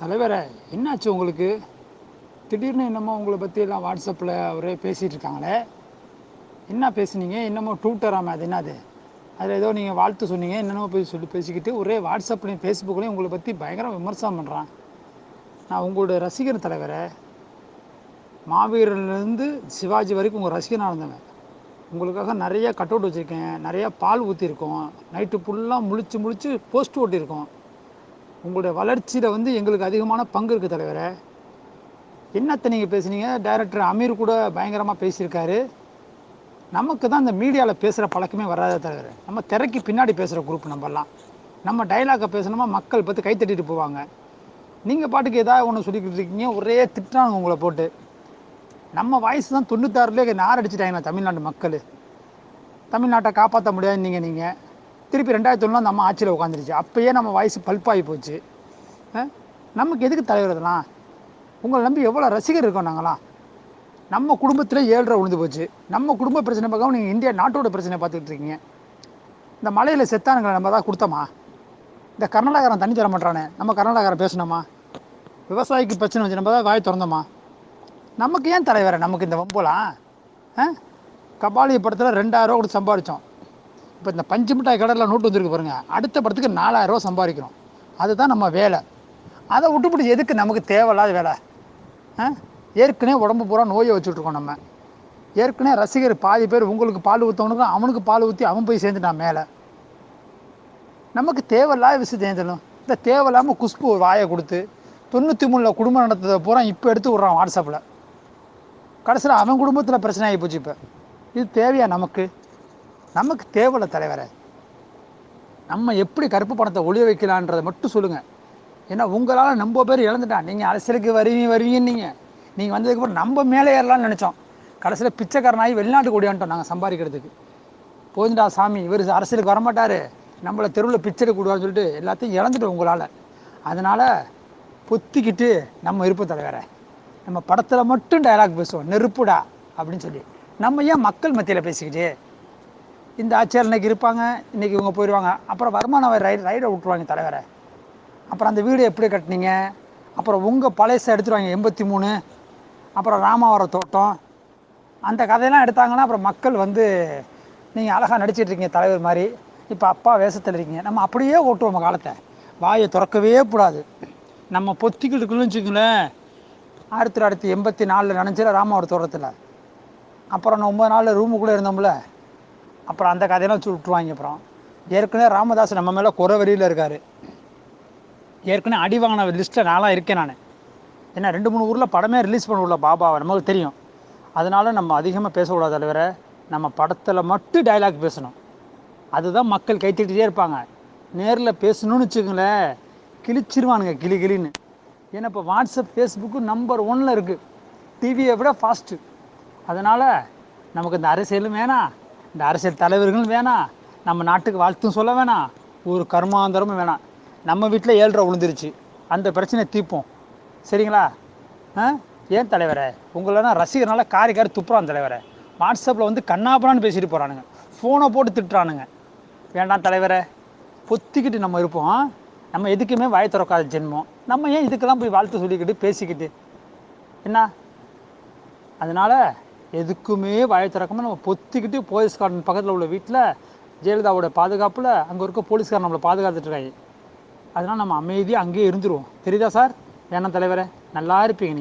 தலைவரே என்னாச்சு உங்களுக்கு? திடீர்னு என்னமோ உங்களை பற்றி எல்லாம் வாட்ஸ்அப்பில் ஒரே பேசிகிட்டு இருக்காங்களே. என்ன பேசுனீங்க? என்னமோ டூட்டராம அது என்னது? அதில் ஏதோ நீங்கள் வாழ்த்து சொன்னீங்க என்னென்னமோ போய் சொல்லி பேசிக்கிட்டு ஒரே வாட்ஸ்அப்லேயும் ஃபேஸ்புக்லேயும் உங்களை பற்றி பயங்கர விமர்சனம் பண்ணுறான் நான் உங்களோட ரசிகர் தலைவரை மாவீரன்லேருந்து சிவாஜி வரைக்கும் உங்கள் ரசிகனாக இருந்தவன். உங்களுக்காக நிறைய கட் அவுட் வச்சுருக்கேன் நிறைய பால் ஊற்றிருக்கோம் நைட்டு ஃபுல்லாக முழிச்சு முழிச்சு போஸ்ட் ஓட்டியிருக்கோம். உங்களுடைய வளர்ச்சியில் வந்து எங்களுக்கு அதிகமான பங்கு இருக்குது தலைவரே. என்னத்தை நீங்கள் பேசுனீங்க? டைரக்டர் அமீர் கூட பயங்கரமாக பேசியிருக்காரு. நமக்கு தான் இந்த மீடியாவில் பேசுகிற பழக்கமே வராத தலைவர். நம்ம திரைக்கு பின்னாடி பேசுகிற குரூப் நம்மலாம் நம்ம டைலாக்கை பேசணுமா? மக்கள் பார்த்து கைத்தட்டிட்டு போவாங்க. நீங்கள் பாட்டுக்கு ஏதாவது ஒன்று சொல்லிக்கிட்டு இருக்கீங்க ஒரே திட்டாங்க உங்களை போட்டு. நம்ம வாய்ஸ் தான் தொண்ணூத்தாறுலேயே நார் அடிச்சிட்டாங்க தமிழ்நாட்டு மக்கள். தமிழ்நாட்டை காப்பாற்ற முடியாது நீங்கள் நீங்கள் திருப்பி ரெண்டாயிரத்தி ஒன்றில் நம்ம ஆட்சியில் உட்காந்துருச்சு அப்பயே நம்ம வாய்ஸ் பல்பாகி போச்சு. ஆ? நமக்கு எதுக்கு தலைவர் இதெல்லாம்? உங்களை நம்பி எவ்வளோ ரசிகர் இருக்கோம் நாங்களாம் நம்ம குடும்பத்தில் ஏழ்ரை விழுந்து போச்சு. நம்ம குடும்ப பிரச்சனை பார்க்காம நீங்கள் இந்தியா நாட்டோட பிரச்சனை பார்த்துக்கிட்டு இருக்கீங்க. இந்த மலையில் செத்தானுங்களை நம்ம தான் கொடுத்தோமா? இந்த கர்நாடகாரம் தண்ணி தர மாட்டானே. நம்ம கர்நாடகாரம் பேசணுமா? விவசாயிக்கு பிரச்சனை வச்சு நம்ம தான் வாய் திறந்தோமா? நமக்கு ஏன் தலைவரை? நமக்கு இந்த வம்போலாம் ஆ? கபாலி படத்தில் ரெண்டாயிரம் கொடுத்து சம்பாதிச்சோம் இப்போ இந்த பஞ்சு மிட்டாய் கடையில் நோட்டு வந்துருக்கு பாருங்க. அடுத்த படத்துக்கு நாலாயிரம் ரூபா அதுதான் நம்ம வேலை. அதை விட்டுப்பிடிச்சி எதுக்கு நமக்கு தேவையில்லாத வேலை? ஆ? ஏற்கனவே உடம்பு பூரா நோயை வச்சுட்ருக்கோம் நம்ம. ஏற்கனவே ரசிகர் பாதி பேர் உங்களுக்கு பால் ஊற்றவனுக்கும் அவனுக்கு பால் ஊற்றி அவன் போய் சேர்ந்துட்டான் மேலே. நமக்கு தேவையில்லாத விஷயம் தெரிஞ்சலும் இந்த தேவையில்லாமல் குஷ்பு ஒரு வாயை கொடுத்து தொண்ணூற்றி மூணில் குடும்பம் நடத்ததை பூரா இப்போ எடுத்து விட்றான் வாட்ஸ்அப்பில் கடைசியில் அவன் குடும்பத்தில் பிரச்சனை ஆகி போச்சு இப்போ. இது தேவையா நமக்கு? நமக்கு தேவையில்ல தலைவரை. நம்ம எப்படி கருப்பு பணத்தை ஒளிய வைக்கலான்றதை மட்டும் சொல்லுங்கள் ஏன்னா உங்களால் நம்ம பேர் இழந்துட்டான் நீங்கள் அரசியலுக்கு வருவீங்க வருவீங்கன்னு நீங்கள் நீங்கள் வந்ததுக்கப்புறம் நம்ம மேலே ஏறலாம்னு நினச்சோம். கடைசியில் பிச்சைக்காரனாகி வெளிநாட்டுக்கு ஓடியான்ட்டோம் நாங்கள் சம்பாதிக்கிறதுக்கு. போதுண்டா சாமி இவர் அரசியலுக்கு வரமாட்டார். நம்மளை தெருவில் பிச்சை கூடுவான்னு சொல்லிட்டு எல்லாத்தையும் இழந்துட்டோம் உங்களால். அதனால் பொத்திக்கிட்டு நம்ம இருப்போம் தலைவரை. நம்ம படத்தில் மட்டும் டைலாக் பேசுவோம். நெருப்புடா அப்படின்னு சொல்லி. நம்ம ஏன் மக்கள் மத்தியில் பேசிக்கிட்டு இந்த ஆட்சியர் இன்னைக்கு இருப்பாங்க இன்றைக்கி இவங்க போயிடுவாங்க அப்புறம் வருமானம் ரைட் ரைடை விட்டுருவாங்க தலைவரை. அப்புறம் அந்த வீடு எப்படி கட்டினீங்க? அப்புறம் உங்கள் பழையசை எடுத்துருவாங்க எண்பத்தி மூணு அப்புறம் ராமாவரம் தோட்டம். அந்த கதையெல்லாம் எடுத்தாங்கன்னா அப்புறம் மக்கள் வந்து நீங்கள் அழகாக நடிச்சிட்டு இருக்கீங்க தலைவர் மாதிரி. இப்போ அப்பா வேஷத்தில் இருக்கீங்க. நம்ம அப்படியே ஓட்டுவோம் காலத்தை. வாயை திறக்கவே கூடாது. நம்ம பொத்திக்கிட்டு இருக்குன்னு வச்சுக்கங்களேன். ஆயிரத்தி தொள்ளாயிரத்தி எண்பத்தி நாலில் நினச்சில ராமாவரம் தோட்டத்தில். அப்புறம் ஒம்பது நாளில் ரூமுக்குள்ளே இருந்தோம்ல. அப்புறம் அந்த கதையெல்லாம் வச்சு விட்ருவாங்க அப்புறம். ஏற்கனவே ராமதாஸ் நம்ம மேலே குறை வரியில் இருக்கார். ஏற்கனவே அடி வாங்கின லிஸ்ட்டில் நான்லாம் இருக்கேன் நான். ஏன்னா ரெண்டு மூணு ஊரில் படமே ரிலீஸ் பண்ண உள்ள பாபாவை நமக்கு தெரியும். அதனால் நம்ம அதிகமாக பேசக்கூடாது தவிர நம்ம படத்தில் மட்டும் டயலாக் பேசணும். அதுதான் மக்கள் கைத்திட்டே இருப்பாங்க. நேரில் பேசணும்னு வச்சுக்கோங்களேன். கிழிச்சிருவானுங்க கிளி கிளின்னு. ஏன்னா இப்போ வாட்ஸ்அப் ஃபேஸ்புக்கு நம்பர் ஒன்னில் இருக்குது டிவியை விட ஃபாஸ்ட்டு அதனால் நமக்கு இந்த அரசியலும் வேணாம். இந்த அரசியல் தலைவர்களும் வேணாம் நம்ம நாட்டுக்கு வாழ்த்தும் சொல்ல வேணாம் ஒரு கர்மாந்தரமும் வேணாம் நம்ம வீட்டில் ஏழ்ரை விழுந்துருச்சு. அந்த பிரச்சனையை தீர்ப்போம். சரிங்களா? ஆ? ஏன் தலைவரே? உங்களெல்லாம் ரசிகர்னால காரி காரி துப்புறான் தலைவரை. வாட்ஸ்அப்பில் வந்து கண்ணாப்பண்ணான்னு பேசிட்டு போகிறானுங்க ஃபோனை போட்டு திட்டுறானுங்க. வேண்டாம் தலைவரே. பொத்திக்கிட்டு நம்ம இருப்போம் நம்ம எதுக்குமே வாய் திறக்காத ஜென்மம். நம்ம ஏன் இதுக்கெல்லாம் போய் வாழ்த்து சொல்லிக்கிட்டு பேசிக்கிட்டு? என்ன? அதனால் எதுக்குமே வாய் நம்ம பொத்திக்கிட்டு போலீஸ்காரன் பக்கத்தில் உள்ள வீட்டில் ஜெயலலிதாவோட பாதுகாப்பில் அங்கே இருக்க போலீஸ்காரன் நம்மளை பாதுகாத்துட்ருக்காங்க அதனால் நம்ம அமைதியாக அங்கேயே இருந்துருவோம். தெரியுதா சார்? வேணாம் தலைவரே. நல்லா இருப்பீங்க